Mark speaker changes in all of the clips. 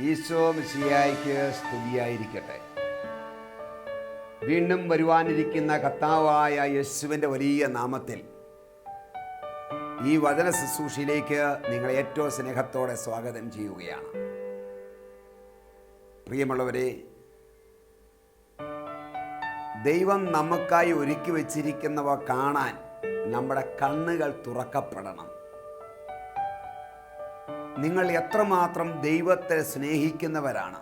Speaker 1: ഈശോ സ്തുതിയായിരിക്കട്ടെ. വീണ്ടും വരുവാനിരിക്കുന്ന കർത്താവായ യേശുവിന്റെ വലിയ നാമത്തിൽ ഈ വചന ശുശ്രൂഷയിലേക്ക് നിങ്ങളെ ഏറ്റവും സ്നേഹത്തോടെ സ്വാഗതം ചെയ്യുകയാണ്. പ്രിയമുള്ളവരെ ദൈവം നമുക്കായി ഒരുക്കി വച്ചിരിക്കുന്നവ കാണാൻ നമ്മുടെ കണ്ണുകൾ തുറക്കപ്പെടണം. നിങ്ങൾ എത്രമാത്രം ദൈവത്തെ സ്നേഹിക്കുന്നവരാണ്.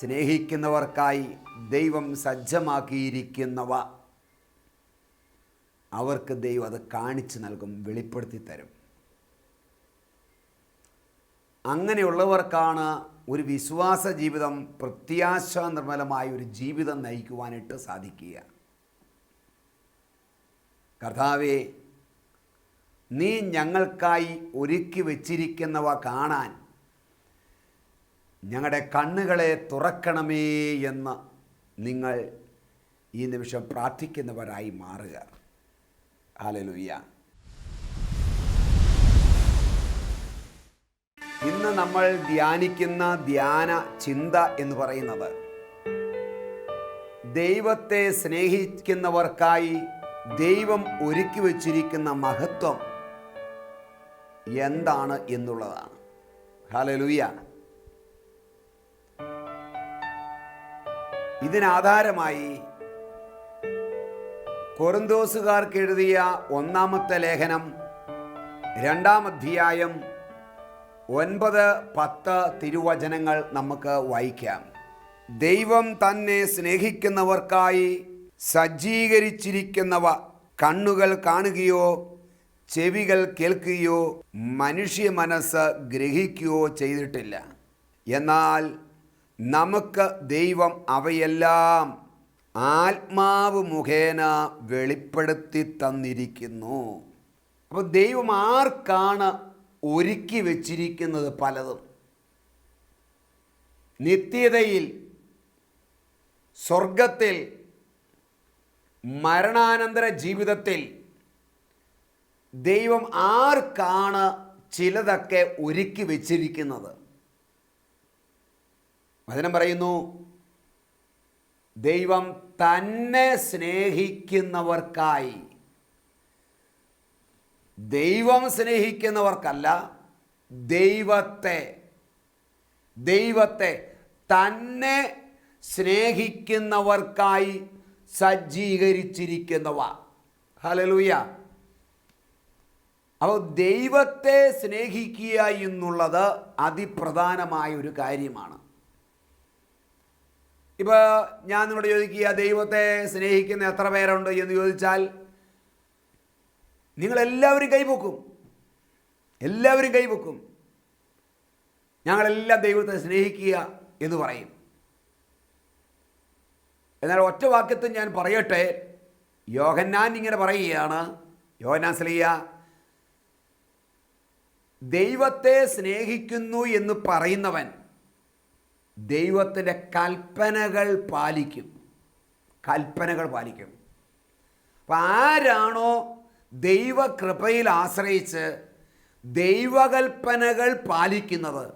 Speaker 1: സ്നേഹിക്കുന്നവർക്കായി ദൈവം സജ്ജമാക്കിയിരിക്കുന്നവ അവർക്ക് ദൈവം അത് കാണിച്ചു നൽകും വെളിപ്പെടുത്തി തരും. അങ്ങനെയുള്ളവർക്കാണ് ഒരു വിശ്വാസ ജീവിതം പ്രത്യാശ നിർമ്മലമായ ഒരു ജീവിതം നയിക്കുവാനായിട്ട് സാധിക്കുക. കർത്താവെ നീ ഞങ്ങൾക്കായി ഒരുക്കി വച്ചിരിക്കുന്നവ കാണാൻ ഞങ്ങളുടെ കണ്ണുകളെ തുറക്കണമേ എന്ന് നിങ്ങൾ ഈ നിമിഷം പ്രാർത്ഥിക്കുന്നവരായി മാറുക. ഹാലലുയ്യ ഇന്ന് നമ്മൾ ധ്യാനിക്കുന്ന ധ്യാന ചിന്ത എന്ന് പറയുന്നത് ദൈവത്തെ സ്നേഹിക്കുന്നവർക്കായി ദൈവം ഒരുക്കി വച്ചിരിക്കുന്ന മഹത്വം എന്താണ് എന്നുള്ളതാണ്. ഹാലലുയ്യ ഇതിനാധാരമായി കൊറിന്തോസുകാർക്ക് എഴുതിയ ഒന്നാമത്തെ ലേഖനം രണ്ടാം അധ്യായം ഒൻപത് പത്ത് തിരുവചനങ്ങൾ നമുക്ക് വായിക്കാം. ദൈവം തന്നെ സ്നേഹിക്കുന്നവർക്കായി സജ്ജീകരിച്ചിരിക്കുന്നവ കണ്ണുകൾ കാണുകയോ ചെവികൾ കേൾക്കുകയോ മനുഷ്യ മനസ്സ് ഗ്രഹിക്കുകയോ ചെയ്തിട്ടില്ല. എന്നാൽ നമുക്ക് ദൈവം അവയെല്ലാം ആത്മാവ് മുഖേന വെളിപ്പെടുത്തി തന്നിരിക്കുന്നു. അപ്പോൾ ദൈവം ആർക്കാണ് ഒരുക്കി വച്ചിരിക്കുന്നത് പലതും? നിത്യതയിൽ സ്വർഗത്തിൽ മരണാനന്തര ജീവിതത്തിൽ ദൈവം ആർക്കാണ് ചിലതൊക്കെ ഒരുക്കി വച്ചിരിക്കുന്നത്? വചനം പറയുന്നു ദൈവം തന്നെ സ്നേഹിക്കുന്നവർക്കായി. ദൈവം സ്നേഹിക്കുന്നവർക്കല്ല ദൈവത്തെ ദൈവത്തെ തന്നെ സ്നേഹിക്കുന്നവർക്കായി സജ്ജീകരിച്ചിരിക്കുന്നവ. ഹലലൂയ അപ്പോൾ ദൈവത്തെ സ്നേഹിക്കുക എന്നുള്ളത് അതിപ്രധാനമായ ഒരു കാര്യമാണ്. ഇപ്പോൾ ഞാൻ നിങ്ങളോട് ചോദിക്കുക ദൈവത്തെ സ്നേഹിക്കുന്ന എത്ര പേരുണ്ട്? എന്ന് ചോദിച്ചാൽ നിങ്ങളെല്ലാവരും കൈപൊക്കും. എല്ലാവരും കൈപൊക്കും. ഞങ്ങളെല്ലാം ദൈവത്തെ സ്നേഹിക്കുക എന്ന് പറയും. എന്നാൽ ഒറ്റ വാക്യത്തിൽ ഞാൻ പറയട്ടെ. യോഹന്നാൻ ഇങ്ങനെ പറയുകയാണ്. യോഹന്നാൻ സ്ലീയ ദൈവത്തെ സ്നേഹിക്കുന്നു എന്ന് പറയുന്നവൻ ദൈവത്തിന്റെ കൽപ്പനകൾ പാലിക്കും. കൽപ്പനകൾ പാലിക്കും. അപ്പം ആരാണോ ദൈവകൃപയിൽ ആശ്രയിച്ച് ദൈവകൽപ്പനകൾ പാലിക്കുന്നത്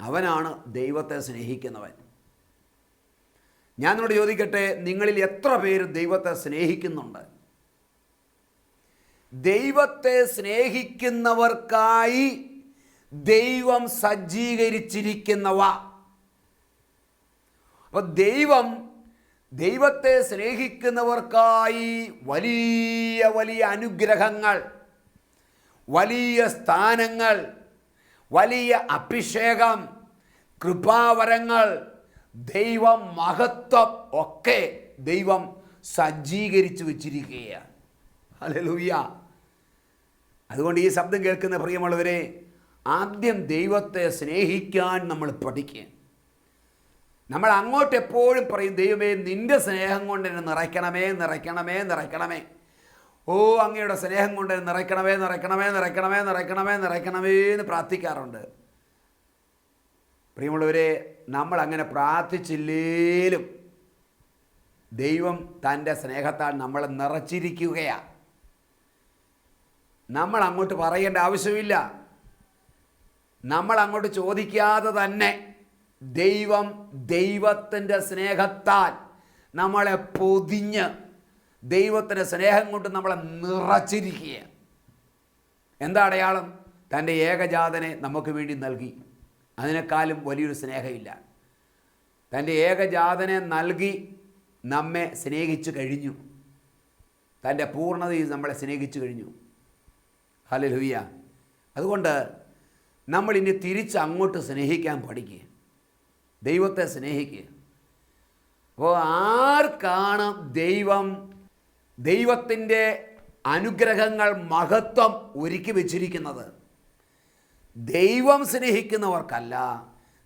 Speaker 1: അവനാണ് ദൈവത്തെ സ്നേഹിക്കുന്നവൻ. ഞാൻ നിന്നോട് ചോദിക്കട്ടെ നിങ്ങളിൽ എത്ര പേര് ദൈവത്തെ സ്നേഹിക്കുന്നുണ്ട്? ദൈവത്തെ സ്നേഹിക്കുന്നവർക്കായി ദൈവം സജ്ജീകരിച്ചിരിക്കുന്നവ. അപ്പോൾ ദൈവം ദൈവത്തെ സ്നേഹിക്കുന്നവർക്കായി വലിയ വലിയ അനുഗ്രഹങ്ങൾ വലിയ സ്ഥാനങ്ങൾ വലിയ അഭിഷേകം കൃപാവരങ്ങൾ ദൈവം മഹത്വം ഒക്കെ ദൈവം സജ്ജീകരിച്ചു വച്ചിരിക്കുകയാണ്. ഹല്ലേലൂയ. അതുകൊണ്ട് ഈ ശബ്ദം കേൾക്കുന്ന പ്രിയമുള്ളവരെ ആദ്യം ദൈവത്തെ സ്നേഹിക്കാൻ നമ്മൾ പഠിക്കുക നമ്മൾ അങ്ങോട്ട് എപ്പോഴും പറയും ദൈവമേ നിന്റെ സ്നേഹം കൊണ്ട് എന്നെ നിറയ്ക്കണമേ നിറയ്ക്കണമേ നിറയ്ക്കണമേ. ഓ അങ്ങയുടെ സ്നേഹം കൊണ്ട് എന്നെ നിറയ്ക്കണമേ നിറയ്ക്കണമേ നിറയ്ക്കണമേ നിറയ്ക്കണമേ നിറയ്ക്കണമേ എന്ന് പ്രാർത്ഥിക്കാറുണ്ട്. പ്രിയമുള്ളവരെ നമ്മൾ അങ്ങനെ പ്രാർത്ഥിച്ചില്ലേലും ദൈവം തന്റെ സ്നേഹത്താൽ നമ്മളെ നിറച്ചിരിക്കുകയാണ് നമ്മൾ അങ്ങോട്ട് പറയേണ്ട ആവശ്യമില്ല. നമ്മൾ അങ്ങോട്ട് ചോദിക്കാതെ തന്നെ ദൈവം ദൈവത്തിന്റെ സ്നേഹത്താൽ നമ്മളെ പൊതിഞ്ഞ് ദൈവത്തിന്റെ സ്നേഹം കൊണ്ട് നമ്മളെ നിറച്ചിരിക്കുക എന്താ അടയാളം? തന്റെ ഏകജാതനെ നമുക്ക് വേണ്ടി നൽകി. അതിനേക്കാളും വലിയൊരു സ്നേഹമില്ല. തന്റെ ഏകജാതനെ നൽകി നമ്മെ സ്നേഹിച്ചു കഴിഞ്ഞു. തന്റെ പൂർണതയിൽ നമ്മളെ സ്നേഹിച്ചു കഴിഞ്ഞു. ഹലോ ലൂയ്യ അതുകൊണ്ട് നമ്മളിനി തിരിച്ച് അങ്ങോട്ട് സ്നേഹിക്കാൻ പഠിക്കുക. ദൈവത്തെ സ്നേഹിക്കുക. അപ്പോൾ ആർക്കാണ് ദൈവം ദൈവത്തിന്റെ അനുഗ്രഹങ്ങൾ മഹത്വം ഒരുക്കി വച്ചിരിക്കുന്നത്? ദൈവം സ്നേഹിക്കുന്നവർക്കല്ല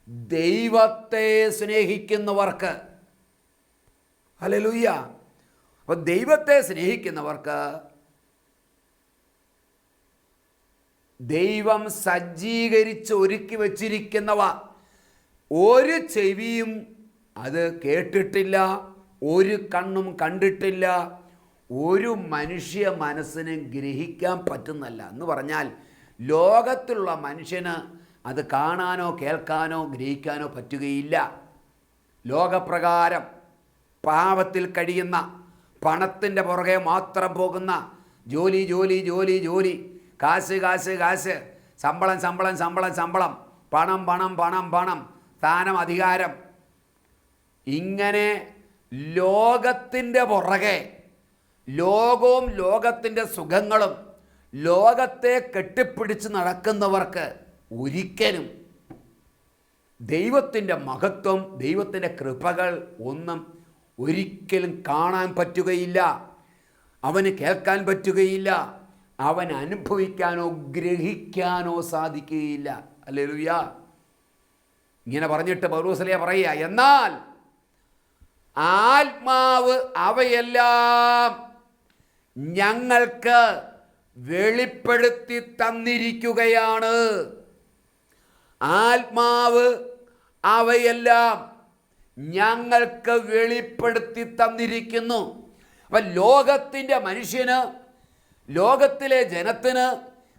Speaker 1: ദൈവത്തെ സ്നേഹിക്കുന്നവർക്ക്. ഹലലുയ്യ അപ്പോൾ ദൈവത്തെ സ്നേഹിക്കുന്നവർക്ക് ദൈവം സജ്ജീകരിച്ച് ഒരുക്കി വച്ചിരിക്കുന്നവ ഒരു ചെവിയും അത് കേട്ടിട്ടില്ല ഒരു കണ്ണും കണ്ടിട്ടില്ല ഒരു മനുഷ്യ മനസ്സിന് ഗ്രഹിക്കാൻ പറ്റുന്നല്ല. എന്ന് പറഞ്ഞാൽ ലോകത്തിലുള്ള മനുഷ്യന് അത് കാണാനോ കേൾക്കാനോ ഗ്രഹിക്കാനോ പറ്റുകയില്ല. ലോകപ്രകാരം പാപത്തിൽ കഴിയുന്ന പണത്തിന്റെ പുറകെ മാത്രം പോകുന്ന ജോലി ജോലി ജോലി ജോലി കാശ് കാശ് കാശ് ശമ്പളം ശമ്പളം ശമ്പളം ശമ്പളം പണം പണം പണം പണം സ്ഥാനം അധികാരം. ഇങ്ങനെ ലോകത്തിന്റെ പുറകെ ലോകവും ലോകത്തിന്റെ സുഖങ്ങളും ലോകത്തെ കെട്ടിപ്പിടിച്ച് നടക്കുന്നവർക്ക് ഒരിക്കലും ദൈവത്തിന്റെ മഹത്വം ദൈവത്തിന്റെ കൃപകൾ ഒന്നും ഒരിക്കലും കാണാൻ പറ്റുകയില്ല. അവന് കേൾക്കാൻ പറ്റുകയില്ല. അവൻ അനുഭവിക്കാനോ ഗ്രഹിക്കാനോ സാധിക്കുകയില്ല. അല്ലേ ഇങ്ങനെ പറഞ്ഞിട്ട് പൗരൂസലിയ പറയുക എന്നാൽ ആത്മാവ് അവയെല്ലാം ഞങ്ങൾക്ക് വെളിപ്പെടുത്തി തന്നിരിക്കുകയാണ്. ആത്മാവ് അവയെല്ലാം ഞങ്ങൾക്ക് വെളിപ്പെടുത്തി തന്നിരിക്കുന്നു. അപ്പം ലോകത്തിന്റെ മനുഷ്യന് ലോകത്തിലെ ജനത്തിന്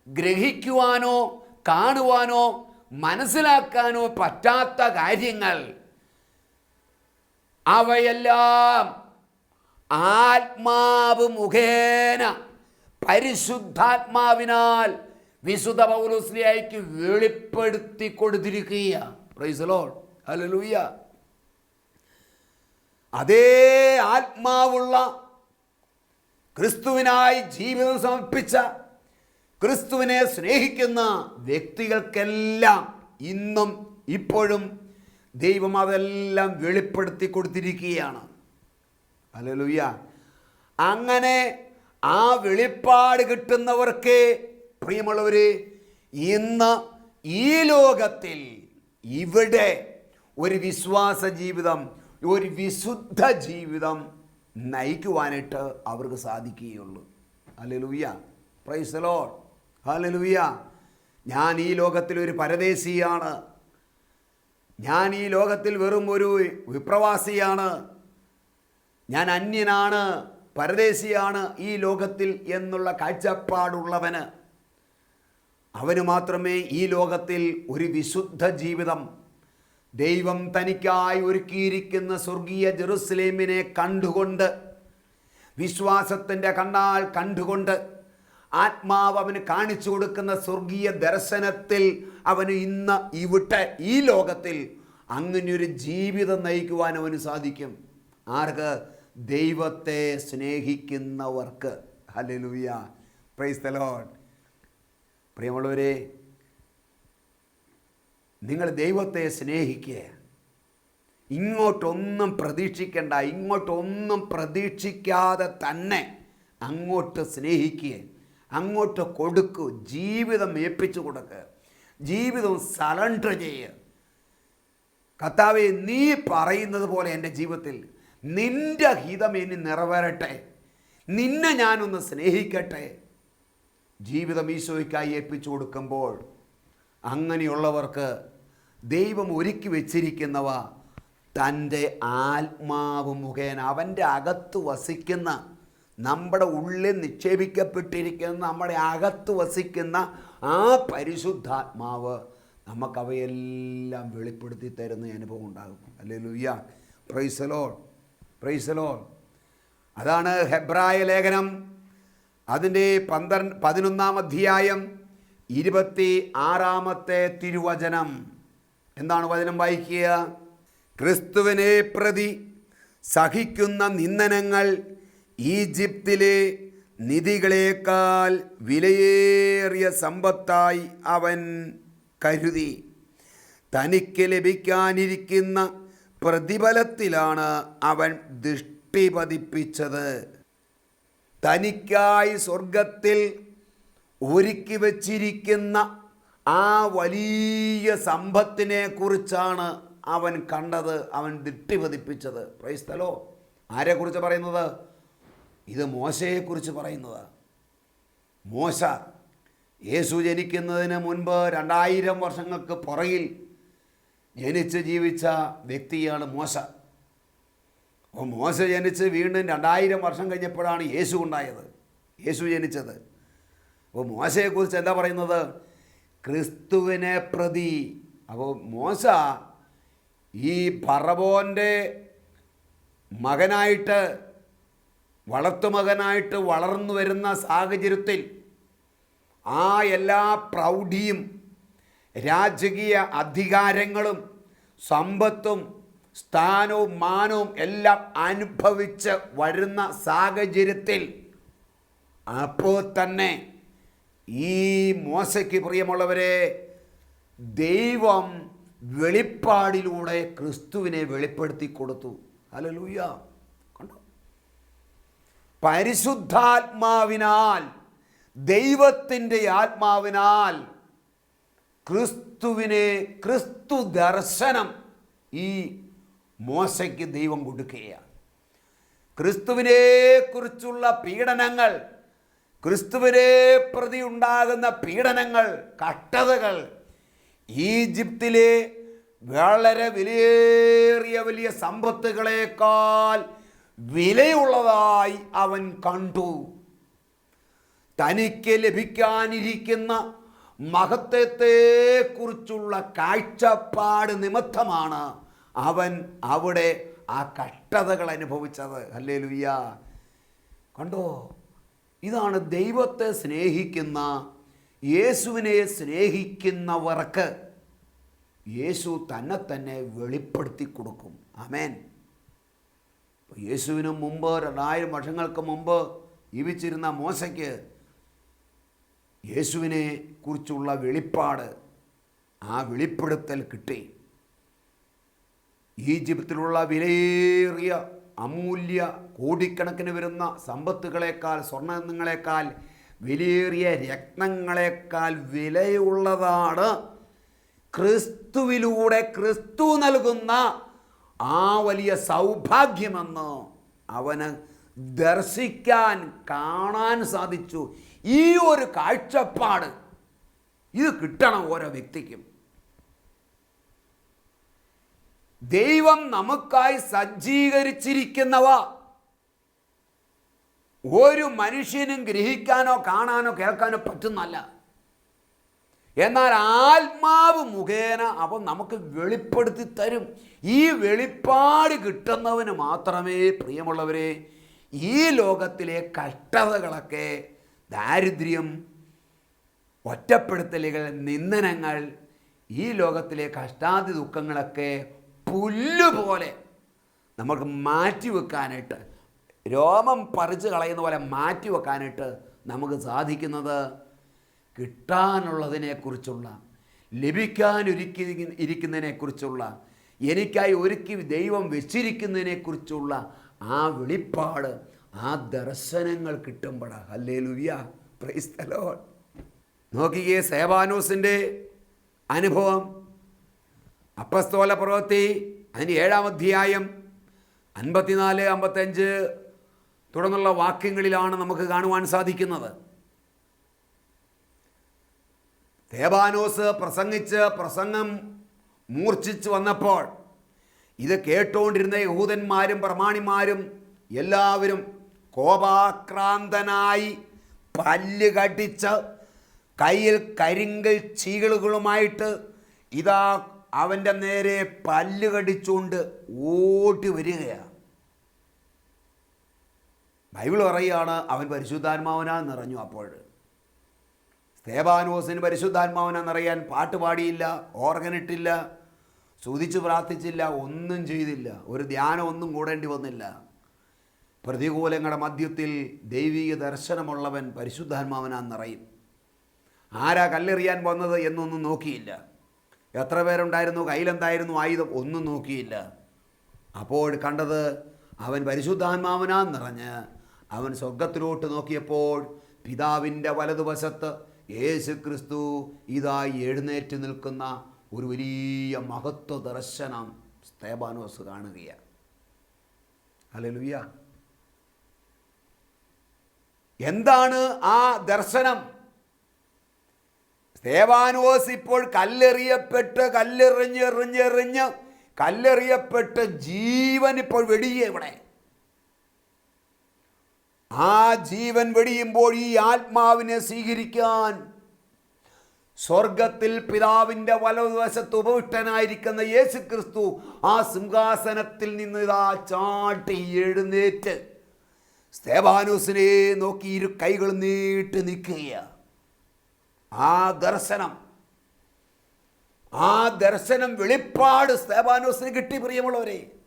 Speaker 1: ഗ്രഹിക്കുവാനോ കാണുവാനോ മനസ്സിലാക്കാനോ പറ്റാത്ത കാര്യങ്ങൾ. അവയെല്ലാം ആത്മാവ് മുഖേന പരിശുദ്ധാത്മാവിനാൽ വിശുദ്ധ പൗലോസ്ലിയായിക്ക് വെളിപ്പെടുത്തി കൊടുത്തിരിക്കുകയാണ് അതേ ആത്മാവുള്ള ക്രിസ്തുവിനായി ജീവിതം സമർപ്പിച്ച ക്രിസ്തുവിനെ സ്നേഹിക്കുന്ന വ്യക്തികൾക്കെല്ലാം ഇന്നും ഇപ്പോഴും ദൈവം അതെല്ലാം വെളിപ്പെടുത്തി കൊടുത്തിരിക്കുകയാണ്. ഹല്ലേലൂയ. അങ്ങനെ ആ വെളിപ്പാട് കിട്ടുന്നവർക്ക് പ്രിയമുള്ളവര് ഇന്ന് ഈ ലോകത്തിൽ ഇവിടെ ഒരു വിശ്വാസ ജീവിതം ഒരു വിശുദ്ധ ജീവിതം നയിക്കുവാനായിട്ട് അവർക്ക് സാധിക്കുകയുള്ളൂ. അല്ലെ പ്രൈസ് ലോഡ് ഹല്ലേലൂയ ഞാൻ ഈ ലോകത്തിൽ ഒരു പരദേശിയാണ്. ഞാൻ ഈ ലോകത്തിൽ വെറും ഒരു വിപ്രവാസിയാണ്. ഞാൻ അന്യനാണ് പരദേശിയാണ് ഈ ലോകത്തിൽ എന്നുള്ള കാഴ്ചപ്പാടുള്ളവന്. അവന് മാത്രമേ ഈ ലോകത്തിൽ ഒരു വിശുദ്ധ ജീവിതം ദൈവം തനിക്കായി ഒരുക്കിയിരിക്കുന്ന സ്വർഗീയ ജെറുസലേമിനെ കണ്ടുകൊണ്ട് വിശ്വാസത്തിന്റെ കണ്ണാൽ കണ്ടുകൊണ്ട് ആത്മാവ് അവന് കാണിച്ചു കൊടുക്കുന്ന സ്വർഗീയ ദർശനത്തിൽ അവന് ഇന്ന് ഇവിടെ ഈ ലോകത്തിൽ അങ്ങനെയൊരു ജീവിതം നയിക്കുവാൻ അവന് സാധിക്കും. ആർക്ക്? ദൈവത്തെ സ്നേഹിക്കുന്നവർക്ക്. ഹലലൂയ പ്രൈസ് തലോൺ പ്രിയമുള്ളവരെ നിങ്ങൾ ദൈവത്തെ സ്നേഹിക്കുക. ഇങ്ങോട്ടൊന്നും പ്രതീക്ഷിക്കേണ്ട ഇങ്ങോട്ടൊന്നും പ്രതീക്ഷിക്കാതെ തന്നെ അങ്ങോട്ട് സ്നേഹിക്കുക. അങ്ങോട്ട് കൊടുക്കൂ ജീവിതം ഏൽപ്പിച്ചു കൊടുക്കുക ജീവിതം സറണ്ടർ ചെയ്യുക കർത്താവെ നീ പറയുന്നത് പോലെ എന്റെ ജീവിതത്തിൽ നിന്റെ ഹിതം ഇനി നിറവേറട്ടെ. നിന്നെ ഞാനൊന്ന് സ്നേഹിക്കട്ടെ. ജീവിതം ഈശോയ്ക്കായി ഏൽപ്പിച്ചു കൊടുക്കുമ്പോൾ അങ്ങനെയുള്ളവർക്ക് ദൈവം ഒരുക്കി വെച്ചിരിക്കുന്നവ തന്റെ ആത്മാവ് മുഖേന അവന്റെ അകത്ത് വസിക്കുന്ന നമ്മുടെ ഉള്ളിൽ നിക്ഷേപിക്കപ്പെട്ടിരിക്കുന്ന നമ്മുടെ അകത്ത് വസിക്കുന്ന ആ പരിശുദ്ധാത്മാവ് നമുക്കവയെല്ലാം വെളിപ്പെടുത്തി തരുന്ന അനുഭവം ഉണ്ടാകും. അല്ലേ ലുയ്യ പ്രൈസലോൾ പ്രൈസലോൾ അതാണ് ഹെബ്രായ ലേഖനം. അതിന്റെ പന്ത്രണ്ട് പതിനൊന്നാം അധ്യായം ഇരുപത്തി ആറാമത്തെ തിരുവചനം. എന്താണ് വചനം വായിക്കുക? ക്രിസ്തുവിനെ പ്രതി സഹിക്കുന്ന നിന്ദനങ്ങൾ ഈജിപ്തിലെ നിധികളേക്കാൾ വിലയേറിയ സമ്പത്തായി അവൻ കരുതി. തനിക്ക് ലഭിക്കാനിരിക്കുന്ന പ്രതിഫലത്തിലാണ് അവൻ ദൃഷ്ടി പതിപ്പിച്ചത്. തനിക്കായി സ്വർഗത്തിൽ ഒരുക്കി വച്ചിരിക്കുന്ന ആ വലിയ സമ്പത്തിനെ കുറിച്ചാണ് അവൻ കണ്ടത് അവൻ ദൃഷ്ടി പതിപ്പിച്ചത്. പ്രൈസ്തലോ ആരെക്കുറിച്ച് പറയുന്നത്? ഇത് മോശയെക്കുറിച്ച് പറയുന്നതാണ്. മോശ യേശു ജനിക്കുന്നതിന് മുൻപ് രണ്ടായിരം വർഷങ്ങൾക്ക് പുറകിൽ ജനിച്ച് ജീവിച്ച വ്യക്തിയാണ് മോശ. അപ്പോൾ മോശ ജനിച്ച് വീണ്ടും രണ്ടായിരം വർഷം കഴിഞ്ഞപ്പോഴാണ് യേശു ഉണ്ടായത്. യേശു ജനിച്ചത്. അപ്പോൾ മോശയെക്കുറിച്ച് എന്താ പറയുന്നത്? ക്രിസ്തുവിനെ പ്രതി. അപ്പോൾ മോശ ഈ പറവോന്റെ മകനായിട്ട് വളർത്തുമകനായിട്ട് വളർന്നു വരുന്ന സാഹചര്യത്തിൽ ആ എല്ലാ പ്രൗഢിയും രാജകീയ അധികാരങ്ങളും സമ്പത്തും സ്ഥാനവും മാനവും എല്ലാം അനുഭവിച്ച് വരുന്ന സാഹചര്യത്തിൽ അപ്പോൾ തന്നെ ഈ മോശയ്ക്ക് പ്രിയമുള്ളവരെ ദൈവം വെളിപ്പാടിലൂടെ ക്രിസ്തുവിനെ വെളിപ്പെടുത്തി കൊടുത്തു അല്ല കണ്ടോ പരിശുദ്ധാത്മാവിനാൽ ദൈവത്തിന്റെ ആത്മാവിനാൽ ക്രിസ്തുവിനെ ക്രിസ്തു ദർശനം ഈ മോശയ്ക്ക് ദൈവം കൊടുക്കുകയാണ്. ക്രിസ്തുവിനെ കുറിച്ചുള്ള പീഡനങ്ങൾ ക്രിസ്തുവിനെ പ്രതി ഉണ്ടാകുന്ന പീഡനങ്ങൾ കഷ്ടതകൾ ഈജിപ്തിലെ വളരെ വിലയേറിയ വലിയ സമ്പത്തുകളേക്കാൾ വിലയുള്ളതായി അവൻ കണ്ടു. തനിക്ക് ലഭിക്കാനിരിക്കുന്ന മഹത്വത്തെക്കുറിച്ചുള്ള കാഴ്ചപ്പാട് നിമിത്തമാണ് അവൻ അവിടെ ആ കഷ്ടതകൾ അനുഭവിച്ചത്. അല്ലേ ലുയ്യ കണ്ടോ? ഇതാണ് ദൈവത്തെ സ്നേഹിക്കുന്ന യേശുവിനെ സ്നേഹിക്കുന്നവർക്ക് യേശു തന്നെ തന്നെ വെളിപ്പെടുത്തി കൊടുക്കും അമേൻ യേശുവിന് മുമ്പ് രണ്ടായിരം വർഷങ്ങൾക്ക് മുമ്പ് ജീവിച്ചിരുന്ന മോശയ്ക്ക് യേശുവിനെ കുറിച്ചുള്ള വെളിപ്പാട് ആ വെളിപ്പെടുത്തൽ കിട്ടി. ഈജിപ്തിലുള്ള വിലയേറിയ അമൂല്യ കോടിക്കണക്കിന് വരുന്ന സമ്പത്തുകളേക്കാൾ സ്വർണങ്ങളേക്കാൾ വിലയേറിയ രത്നങ്ങളെക്കാൾ വിലയുള്ളതാണ് ക്രിസ്തുവിലൂടെ ക്രിസ്തു നൽകുന്ന ആ വലിയ സൗഭാഗ്യമെന്ന് അവന് ദർശിക്കാൻ കാണാൻ സാധിച്ചു. ഈ ഒരു കാഴ്ചപ്പാട് ഇത് കിട്ടണം ഓരോ വ്യക്തിക്കും. ദൈവം നമുക്കായി സജ്ജീകരിച്ചിരിക്കുന്നവ ഒരു മനുഷ്യനും ഗ്രഹിക്കാനോ കാണാനോ കേൾക്കാനോ പറ്റുന്നല്ല എന്നാൽ ആത്മാവ് മുഖേന അവൻ നമുക്ക് വെളിപ്പെടുത്തി തരും. ഈ വെളിപ്പാട് കിട്ടുന്നവന് മാത്രമേ പ്രിയമുള്ളവരെ ഈ ലോകത്തിലെ കഷ്ടതകളൊക്കെ ദാരിദ്ര്യം ഒറ്റപ്പെടുത്തലുകൾ നിന്ദനങ്ങൾ ഈ ലോകത്തിലെ കഷ്ടാതി ദുഃഖങ്ങളൊക്കെ പുല്ലുപോലെ നമുക്ക് മാറ്റിവെക്കാനായിട്ട് രോമം പറിച്ച് കളയുന്ന പോലെ മാറ്റിവെക്കാനായിട്ട് നമുക്ക് സാധിക്കുന്നത് കിട്ടാനുള്ളതിനെക്കുറിച്ചുള്ള ലഭിക്കാനൊരുക്കി ഇരിക്കുന്നതിനെക്കുറിച്ചുള്ള എനിക്കായി ഒരുക്കി ദൈവം വെച്ചിരിക്കുന്നതിനെക്കുറിച്ചുള്ള ആ വെളിപ്പാട് ആ ദർശനങ്ങൾ കിട്ടുമ്പോഴാണ് അല്ലേ ലുവിയ പ്രൈസ്തലോ നോക്കിയേ സേവാനോസിന്റെ അനുഭവം. അപ്പസ്തോല പ്രവൃത്തി അതിന് ഏഴാം അധ്യായം അൻപത്തിനാല് അമ്പത്തഞ്ച് തുടർന്നുള്ള വാക്യങ്ങളിലാണ് നമുക്ക് കാണുവാൻ സാധിക്കുന്നത്. തേബാനോസ് പ്രസംഗിച്ച് പ്രസംഗം മൂർച്ഛിച്ച് വന്നപ്പോൾ ഇത് കേട്ടുകൊണ്ടിരുന്ന യഹൂദന്മാരും പ്രമാണിമാരും എല്ലാവരും കോപാക്രാന്തനായി പല്ല് കടിച്ച് കയ്യിൽ കരിങ്കൽ ചീകളുകളുമായിട്ട് ഇതാ അവന്റെ നേരെ പല്ല് കടിച്ചുകൊണ്ട് ഓടി വരികയാണ്. ബൈബിൾ പറയുകയാണ് അവൻ പരിശുദ്ധാത്മാവനാ നിറഞ്ഞു അപ്പോൾ. സ്തേബാനോസിന് പരിശുദ്ധാത്മാവനെന്നറിയാൻ പാട്ട് പാടിയില്ല ഓർഗനിട്ടില്ല സ്തുതിച്ച് പ്രാർത്ഥിച്ചില്ല ഒന്നും ചെയ്തില്ല ഒരു ധ്യാനം ഒന്നും കൂടേണ്ടി വന്നില്ല. പ്രതികൂലങ്ങളുടെ മധ്യത്തിൽ ദൈവിക ദർശനമുള്ളവൻ പരിശുദ്ധാത്മാവനാന്നറിയും. ആരാ കല്ലെറിയാൻ വന്നത് എന്നൊന്നും നോക്കിയില്ല. എത്ര പേരുണ്ടായിരുന്നു കയ്യിലെന്തായിരുന്നു ആയുധം ഒന്നും നോക്കിയില്ല. അപ്പോൾ കണ്ടത് അവൻ പരിശുദ്ധാത്മാവനാ നിറഞ്ഞ് അവൻ സ്വർഗത്തിലോട്ട് നോക്കിയപ്പോൾ പിതാവിന്റെ വലതുവശത്ത് യേശു ക്രിസ്തു ഇതായി എഴുന്നേറ്റ് നിൽക്കുന്ന ഒരു വലിയ മഹത്വ ദർശനം സ്തേബാനോസ് കാണുകയാണ്. ഹല്ലേലൂയ. എന്താണ് ആ ദർശനം? സ്തേവാനോസ് ഇപ്പോൾ കല്ലെറിയപ്പെട്ട് കല്ലെറിഞ്ഞ് എറിഞ്ഞെറിഞ്ഞ് കല്ലെറിയപ്പെട്ട് ജീവൻ ഇപ്പോൾ വെടിയേ ഇവിടെ. ആ ജീവൻ വെടിയുമ്പോൾ ഈ ആത്മാവിനെ സ്വീകരിക്കാൻ സ്വർഗത്തിൽ പിതാവിന്റെ വലതുവശത്ത് ഉപവിഷ്ടനായിരിക്കുന്ന യേശു ക്രിസ്തു ആ സിംഹാസനത്തിൽ നിന്ന് ഇതാ ചാട്ടി എഴുന്നേറ്റ് സ്തേബാനൂസിനെ നോക്കി ഇരു കൈകൾ നീട്ടി നിൽക്കുകയാണ് ആ ദർശനം ആ ദർശനം വെളിപ്പാട് സ്തേവാനൂസിന് കിട്ടി പ്രിയമുള്ളവരെ.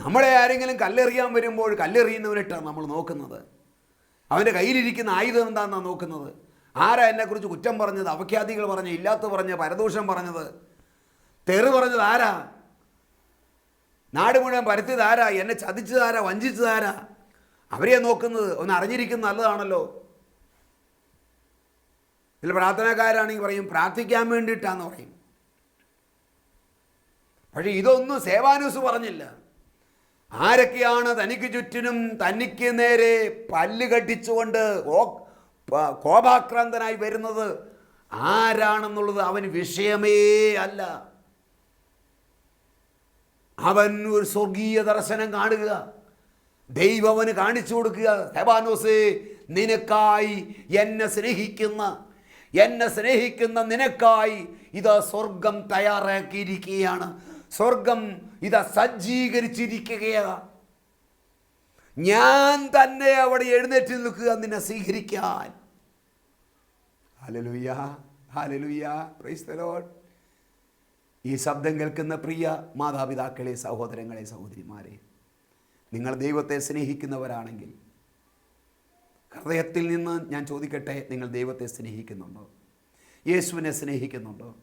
Speaker 1: നമ്മളെ ആരെങ്കിലും കല്ലെറിയാൻ വരുമ്പോൾ കല്ലെറിയുന്നവനിട്ടാണ് നമ്മൾ നോക്കുന്നത്. അവന്റെ കയ്യിലിരിക്കുന്ന ആയുധം എന്താണെന്നാണ് നോക്കുന്നത്? ആരാ എന്നെക്കുറിച്ച് കുറ്റം പറഞ്ഞത്? അവഖ്യാതികൾ പറഞ്ഞ് ഇല്ലാത്ത പറഞ്ഞ് പരദോഷം പറഞ്ഞത്? തെറി പറഞ്ഞത് ആരാ? നാട് മുഴുവൻ പരത്തിയത് ആരാ? എന്നെ ചതിച്ചതാരാ വഞ്ചിച്ചതാരാ അവരെ നോക്കുന്നത് ഒന്ന് അറിഞ്ഞിരിക്കുന്നത് നല്ലതാണല്ലോ. ഇതിൽ പ്രാർത്ഥനക്കാരാണെങ്കിൽ പറയും പ്രാർത്ഥിക്കാൻ വേണ്ടിയിട്ടാന്ന് പറയും. പക്ഷേ ഇതൊന്നും സേവാനൂസ് പറഞ്ഞില്ല. ആരൊക്കെയാണ് തനിക്ക് ചുറ്റിനും തനിക്ക് നേരെ പല്ല് കട്ടിച്ചുകൊണ്ട് കോ- കോപാക്രാന്തനായി വരുന്നത്? ആരാണെന്നുള്ളത് അവന് വിഷയമേ അല്ല. അവൻ ഒരു സ്വർഗീയ ദർശനം കാണുക. ദൈവം അവന് കാണിച്ചു കൊടുക്കുക. ഹെബാനോസേ നിനക്കായി എന്നെ സ്നേഹിക്കുന്ന എന്നെ സ്നേഹിക്കുന്ന നിനക്കായി ഇത് സ്വർഗം തയ്യാറാക്കിയിരിക്കുകയാണ്. സ്വർഗം ഇത് സജ്ജീകരിച്ചിരിക്കുകയാണ് ഞാൻ തന്നെ അവിടെ എഴുന്നേറ്റ് നിൽക്കുക നിന്നെ സ്വീകരിക്കാൻ. ഈ ശബ്ദം കേൾക്കുന്ന പ്രിയ മാതാപിതാക്കളെ സഹോദരങ്ങളെ സഹോദരിമാരെ നിങ്ങൾ ദൈവത്തെ സ്നേഹിക്കുന്നവരാണെങ്കിൽ ഹൃദയത്തിൽ നിന്ന് ഞാൻ ചോദിക്കട്ടെ നിങ്ങൾ ദൈവത്തെ സ്നേഹിക്കുന്നുണ്ടോ? യേശുവിനെ സ്നേഹിക്കുന്നുണ്ടോ?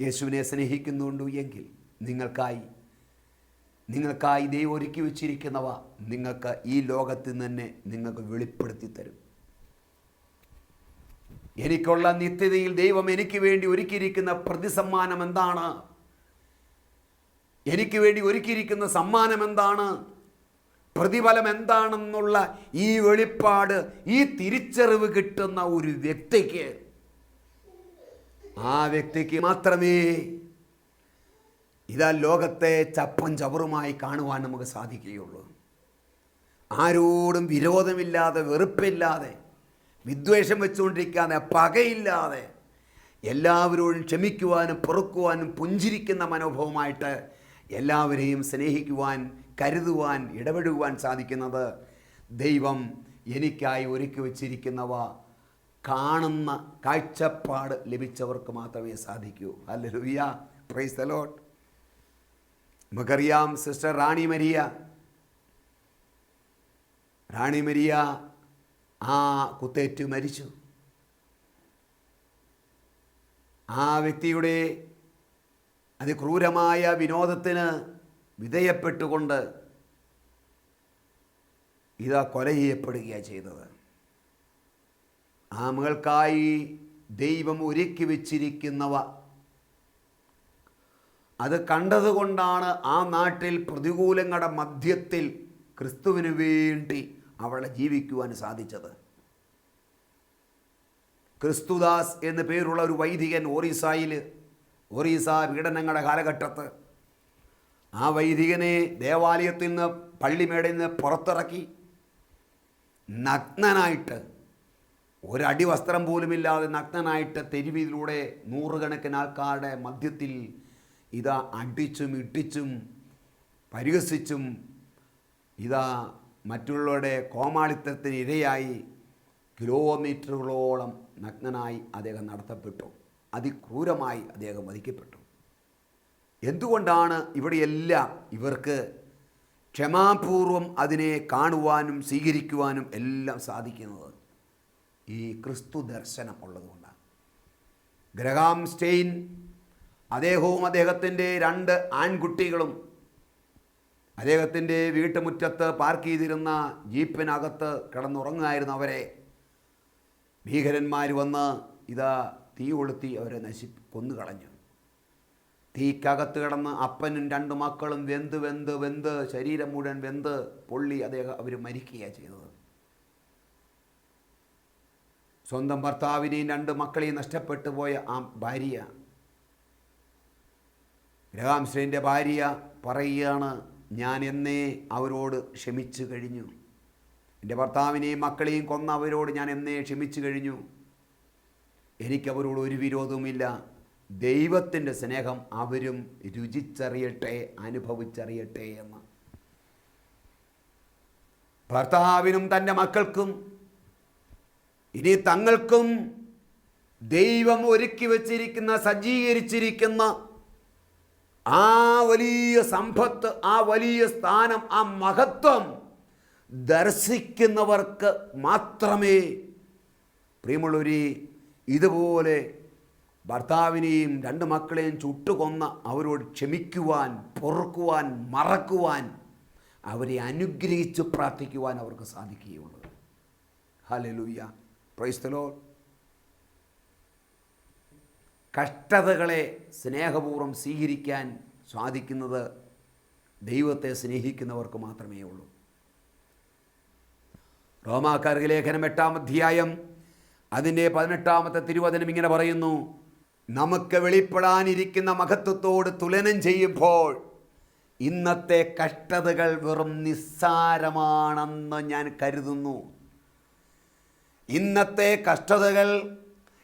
Speaker 1: യേശുവിനെ സ്നേഹിക്കുന്നുണ്ട് എങ്കിൽ നിങ്ങൾക്കായി. നിങ്ങൾക്കായി ദൈവം ഒരുക്കി വെച്ചിരിക്കുന്നവ നിങ്ങൾക്ക് ഈ ലോകത്തിൽ തന്നെ നിങ്ങൾക്ക് വെളിപ്പെടുത്തി തരും. എനിക്കുള്ള നിത്യതയിൽ ദൈവം എനിക്ക് വേണ്ടി ഒരുക്കിയിരിക്കുന്ന പ്രതിസമ്മാനം എന്താണ്? എനിക്ക് വേണ്ടി ഒരുക്കിയിരിക്കുന്ന സമ്മാനം എന്താണ്? പ്രതിഫലം എന്താണെന്നുള്ള ഈ വെളിപ്പാട് ഈ തിരിച്ചറിവ് കിട്ടുന്ന ഒരു വ്യക്തിക്ക് ആ വ്യക്തിക്ക് മാത്രമേ ഇതാ ലോകത്തെ ചപ്പും ചവറുമായി കാണുവാൻ നമുക്ക് സാധിക്കുകയുള്ളൂ. ആരോടും വിരോധമില്ലാതെ വെറുപ്പില്ലാതെ വിദ്വേഷം വെച്ചുകൊണ്ടിരിക്കാതെ പകയില്ലാതെ എല്ലാവരോടും ക്ഷമിക്കുവാനും പൊറുക്കുവാനും പുഞ്ചിരിക്കുന്ന മനോഭാവമായിട്ട് എല്ലാവരെയും സ്നേഹിക്കുവാൻ കരുതുവാൻ ഇടപെടുവാൻ സാധിക്കുന്നത് ദൈവം എനിക്കായി ഒരുക്കി വച്ചിരിക്കുന്നവ കാണുന്ന കാഴ്ചപ്പാട് ലഭിച്ചവർക്ക് മാത്രമേ സാധിക്കൂ. അല്ലെ പ്രൈസ് ദ നമുക്കറിയാം sister Rani Maria. Rani Maria ആ കുത്തേറ്റ് മരിച്ചു. ആ വ്യക്തിയുടെ അതിക്രൂരമായ വിനോദത്തിന് വിധേയപ്പെട്ടുകൊണ്ട് ഇതാ കൊല ചെയ്യപ്പെടുകയാണ് ചെയ്തത്. ആ മകൾക്കായി ദൈവം ഒരുക്കി വച്ചിരിക്കുന്നവ. അത് കണ്ടതുകൊണ്ടാണ് ആ നാട്ടിൽ പ്രതികൂലങ്ങളുടെ മധ്യത്തിൽ ക്രിസ്തുവിന് വേണ്ടി അവളെ ജീവിക്കുവാൻ സാധിച്ചത്. ക്രിസ്തുദാസ് എന്നു പേരുള്ള ഒരു വൈദികൻ ഒറീസായിൽ ഒറീസ പീഡനങ്ങളുടെ കാലഘട്ടത്ത് ആ വൈദികനെ ദേവാലയത്തിൽ നിന്ന് പള്ളിമേടയിൽ നിന്ന് പുറത്തിറക്കി നഗ്നനായിട്ട് ഒരടി വസ്ത്രം പോലുമില്ലാതെ നഗ്നനായിട്ട് തെരുവിലൂടെ നൂറുകണക്കിന് ആൾക്കാരുടെ മധ്യത്തിൽ ഇതാ അടിച്ചും ഇട്ടിച്ചും പരിഹസിച്ചും ഇതാ മറ്റുള്ളവരുടെ കോമാളിത്തത്തിന് ഇരയായി കിലോമീറ്ററുകളോളം നഗ്നനായി അദ്ദേഹം നടത്തപ്പെട്ടു. അതിക്രൂരമായി അദ്ദേഹം വധിക്കപ്പെട്ടു. എന്തുകൊണ്ടാണ് ഇവിടെയെല്ലാം ഇവർക്ക് ക്ഷമാപൂർവം അതിനെ കാണുവാനും സ്വീകരിക്കുവാനും എല്ലാം സാധിക്കുന്നത്? ഈ ക്രിസ്തു ദർശനം ഉള്ളതുകൊണ്ടാണ്. ഗ്രഹാം സ്റ്റെയിൻ അദ്ദേഹവും അദ്ദേഹത്തിന്റെ രണ്ട് ആൺകുട്ടികളും അദ്ദേഹത്തിന്റെ വീട്ടുമുറ്റത്ത് പാർക്ക് ചെയ്തിരുന്ന ജീപ്പിനകത്ത് കിടന്നുറങ്ങായിരുന്നു അവരെ. ഭീകരന്മാർ വന്ന് ഇതാ തീ കൊളുത്തി അവരെ നശി കൊന്നുകളഞ്ഞു. തീക്കകത്ത് കിടന്ന് അപ്പനും രണ്ട് മക്കളും വെന്ത് വെന്ത് വെന്ത് ശരീരം മുഴുവൻ വെന്ത് പൊള്ളി അദ്ദേഹം അവർ മരിക്കുകയാണ് ചെയ്തത്. സ്വന്തം ഭർത്താവിനെയും രണ്ട് മക്കളെയും നഷ്ടപ്പെട്ടു പോയ ആ ഭാര്യ. ഗ്രഹാംശ്രീന്റെ ഭാര്യ പറയുകയാണ് ഞാൻ എന്നേ അവരോട് ക്ഷമിച്ചു കഴിഞ്ഞു. എന്റെ ഭർത്താവിനെയും മക്കളെയും കൊന്ന അവരോട് ഞാൻ എന്നേ ക്ഷമിച്ചു കഴിഞ്ഞു. എനിക്കവരോട് ഒരു വിരോധവുമില്ല. ദൈവത്തിന്റെ സ്നേഹം അവരും രുചിച്ചറിയട്ടെ അനുഭവിച്ചറിയട്ടെ എന്ന്. ഭർത്താവിനും തന്റെ മക്കൾക്കും ഇനി തങ്ങൾക്കും ദൈവം ഒരുക്കി വച്ചിരിക്കുന്ന സജ്ജീകരിച്ചിരിക്കുന്ന ആ വലിയ സമ്പത്ത് ആ വലിയ സ്ഥാനം ആ മഹത്വം ദർശിക്കുന്നവർക്ക് മാത്രമേ പ്രിയമുള്ളൊരു ഇതുപോലെ ഭർത്താവിനെയും രണ്ട് മക്കളെയും ചുട്ടുകൊന്ന അവരോട് ക്ഷമിക്കുവാൻ പൊറുക്കുവാൻ മറക്കുവാൻ അവരെ അനുഗ്രഹിച്ച് പ്രാർത്ഥിക്കുവാൻ അവർക്ക് സാധിക്കുകയുള്ളൂ. ഹലലൂയ പ്രൈസ്തലോ കഷ്ടതകളെ സ്നേഹപൂർവം സ്വീകരിക്കാൻ സാധിക്കുന്നത് ദൈവത്തെ സ്നേഹിക്കുന്നവർക്ക് മാത്രമേ ഉള്ളൂ. റോമാക്കാർക്ക് ലേഖനം എട്ടാം അധ്യായം അതിന്റെ പതിനെട്ടാമത്തെ തിരുവചനം ഇങ്ങനെ പറയുന്നു നമുക്ക് വെളിപ്പെടാനിരിക്കുന്ന മഹത്വത്തോട് തുലനം ചെയ്യുമ്പോൾ ഇന്നത്തെ കഷ്ടതകൾ വെറും നിസ്സാരമാണെന്ന് ഞാൻ കരുതുന്നു. ഇന്നത്തെ കഷ്ടതകൾ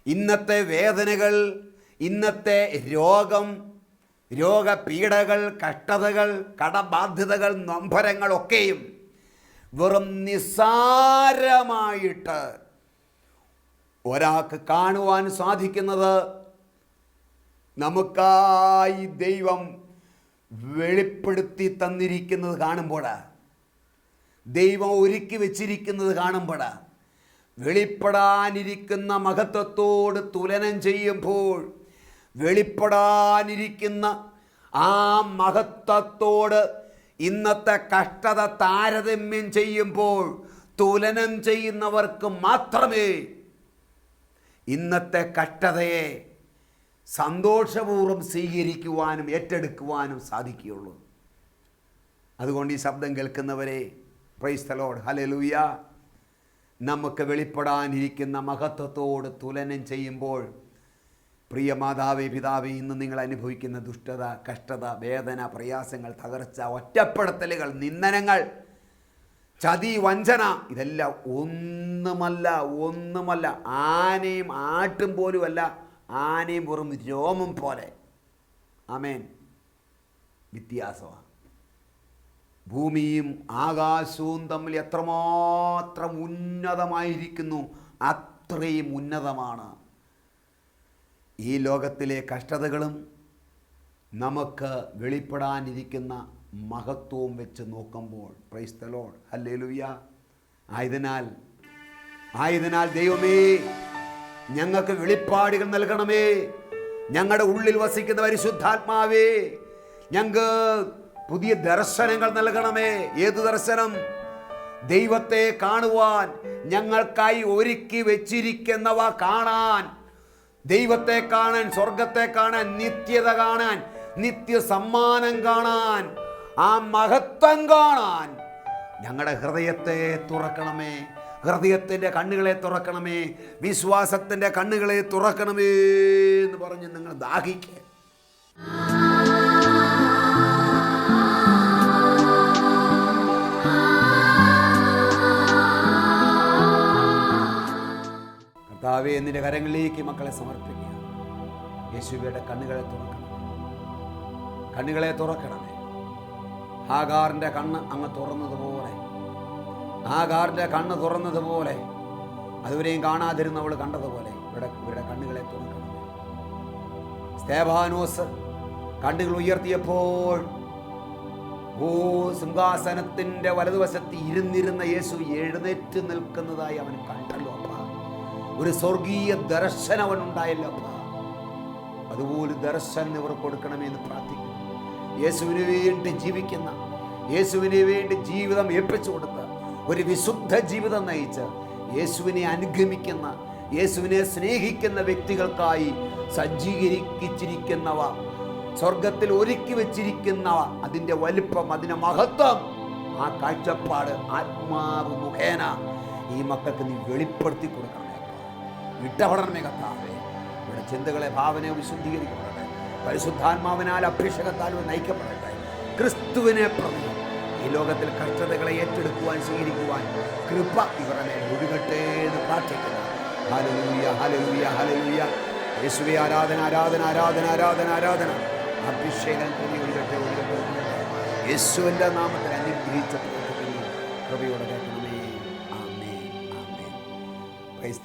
Speaker 1: ഇന്നത്തെ വേദനകൾ ഇന്നത്തെ രോഗം രോഗപീഡകൾ കഷ്ടതകൾ കടബാധ്യതകൾ നൊമ്പരങ്ങളൊക്കെയും വെറും നിസ്സാരമായിട്ട് ഒരാൾക്ക് കാണുവാൻ സാധിക്കുന്നത് നമുക്കായി ദൈവം വെളിപ്പെടുത്തി തന്നിരിക്കുന്നത് കാണുമ്പോഴാണ് ദൈവം ഒരുക്കി വെച്ചിരിക്കുന്നത് കാണുമ്പോഴാണ് വെളിപ്പെടാനിരിക്കുന്ന മഹത്വത്തോട് തുലനം ചെയ്യുമ്പോൾ വെളിപ്പെടാനിരിക്കുന്ന ആ മഹത്വത്തോട് ഇന്നത്തെ കഷ്ടത താരതമ്യം ചെയ്യുമ്പോൾ തുലനം ചെയ്യുന്നവർക്ക് മാത്രമേ ഇന്നത്തെ കഷ്ടതയെ സന്തോഷപൂർവം സ്വീകരിക്കുവാനും ഏറ്റെടുക്കുവാനും സാധിക്കുകയുള്ളൂ. അതുകൊണ്ട് ഈ ശബ്ദം കേൾക്കുന്നവരെ പ്രൈസ് തലോഡ് ഹലലൂയ നമുക്ക് വെളിപ്പെടാനിരിക്കുന്ന മഹത്വത്തോട് തുലനം ചെയ്യുമ്പോൾ പ്രിയ മാതാവേ പിതാവേ ഇന്ന് നിങ്ങൾ അനുഭവിക്കുന്ന ദുഷ്ടത കഷ്ടത വേദന പ്രയാസങ്ങൾ തകർച്ച ഒറ്റപ്പെടുത്തലുകൾ നിന്ദനങ്ങൾ ചതി വഞ്ചന ഇതെല്ലാം ഒന്നുമല്ല ഒന്നുമല്ല ആനയും ആട്ടും പോലുമല്ല ആനയും വെറും രോമം പോലെ. ആമേൻ. വ്യത്യാസമാണ്. ഭൂമിയും ആകാശവും തമ്മിൽ എത്രമാത്രം ഉന്നതമായിരിക്കുന്നു അത്രയും ഉന്നതമാണ്. ഈ ലോകത്തിലെ കഷ്ടതകളും നമുക്ക് വെളിപ്പെടാനിരിക്കുന്ന മഹത്വവും വെച്ച് നോക്കുമ്പോൾ പ്രൈസ് തലോൺ ഹല്ലേലൂയ ആയതിനാൽ ആയതിനാൽ ദൈവമേ ഞങ്ങൾക്ക് വെളിപ്പാടുകൾ നൽകണമേ. ഞങ്ങളുടെ ഉള്ളിൽ വസിക്കുന്ന പരിശുദ്ധാത്മാവേ ഞങ്ങൾക്ക് പുതിയ ദർശനങ്ങൾ നൽകണമേ. ഏത് ദർശനം? ദൈവത്തെ കാണുവാൻ ഞങ്ങൾക്കായി ഒരുക്കി വെച്ചിരിക്കുന്നവ കാണാൻ. ദൈവത്തെ കാണാൻ സ്വർഗത്തെ കാണാൻ നിത്യത കാണാൻ നിത്യ സമ്മാനം കാണാൻ ആ മഹത്വം കാണാൻ. ഞങ്ങളുടെ ഹൃദയത്തെ തുറക്കണമേ. ഹൃദയത്തിന്റെ കണ്ണുകളെ തുറക്കണമേ. വിശ്വാസത്തിന്റെ കണ്ണുകളെ തുറക്കണമേ എന്ന് പറഞ്ഞ് നിങ്ങൾ ദാഹിക്കുക കർത്താവെ നിന്റെ കരങ്ങളിലേക്ക് മക്കളെ സമർപ്പിക്കുക. യേശുവയുടെ കണ്ണുകളെ തുറക്കണം. കണ്ണുകളെ തുറക്കണമേ. ആകാറിന്റെ കണ്ണ് അങ്ങ് തുറന്നതുപോലെ. ആകാറിന്റെ കണ്ണ് തുറന്നതുപോലെ. അതുവരെയും കാണാതിരുന്നവൾ കണ്ടതുപോലെ ഇവിടെ ഇവരുടെ കണ്ണുകളെ തുറക്കണം സ്തേഭാനോസ് കണ്ണുകൾ ഉയർത്തിയപ്പോൾ ഓ സിംഹാസനത്തിന്റെ വലതുവശത്ത് ഇരുന്നിരുന്ന യേശു എഴുന്നേറ്റ് നിൽക്കുന്നതായി അവൻ കണ്ടല്ലോ. ഒരു സ്വർഗീയ ദർശനം അവൻ ഉണ്ടായില്ല അപ്പ. അതുപോലെ ദർശനം ഇവർ കൊടുക്കണമെന്ന് പ്രാർത്ഥിക്കുന്നു. യേശുവിന് വേണ്ടി ജീവിക്കുന്ന യേശുവിന് വേണ്ടി ജീവിതം ഏൽപ്പിച്ചു കൊടുത്ത് ഒരു വിശുദ്ധ ജീവിതം നയിച്ച് യേശുവിനെ അനുഗമിക്കുന്ന യേശുവിനെ സ്നേഹിക്കുന്ന വ്യക്തികൾക്കായി സജ്ജീകരിച്ചിരിക്കുന്നവ സ്വർഗത്തിൽ ഒരുക്കി വെച്ചിരിക്കുന്നവ അതിന്റെ വലിപ്പം അതിന്റെ മഹത്വം ആ കാഴ്ചപ്പാട് ആത്മാവ് മുഖേന ഈ മക്കൾക്ക് നീ വെളിപ്പെടുത്തി കൊടുക്കണമേ ഇട്ടപടണമേ കത്താവേ ഇവിടെ ചിന്തകളെ ഭാവനയെ വിശുദ്ധീകരിക്കപ്പെടട്ടെ. പരിശുദ്ധാത്മാവിനാൽ അഭിഷേകത്താൽ നയിക്കപ്പെടട്ടെ. ക്രിസ്തുവിനെ പ്രതി ഈ ലോകത്തിൽ കഷ്ടതകളെ ഏറ്റെടുക്കുവാൻ സ്വീകരിക്കുവാൻ കൃപ ഇവരുടെ മേൽ എന്ന് പ്രാർത്ഥിക്കുന്നു. ഹല്ലേലൂയ ഹല്ലേലൂയ ഹല്ലേലൂയ. യേശുവി ആരാധന ആരാധന ആരാധന ആരാധന ആരാധന. അഭിഷേകം കൂടി ഒഴുകട്ടെ ഒഴുകട്ടെ യേശുവിന്റെ നാമത്തിൽ അനുഗ്രഹിച്ച കൃപയോടെ കേൾക്കണമേ ആമേൻ
Speaker 2: praise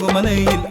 Speaker 3: നാഥൻ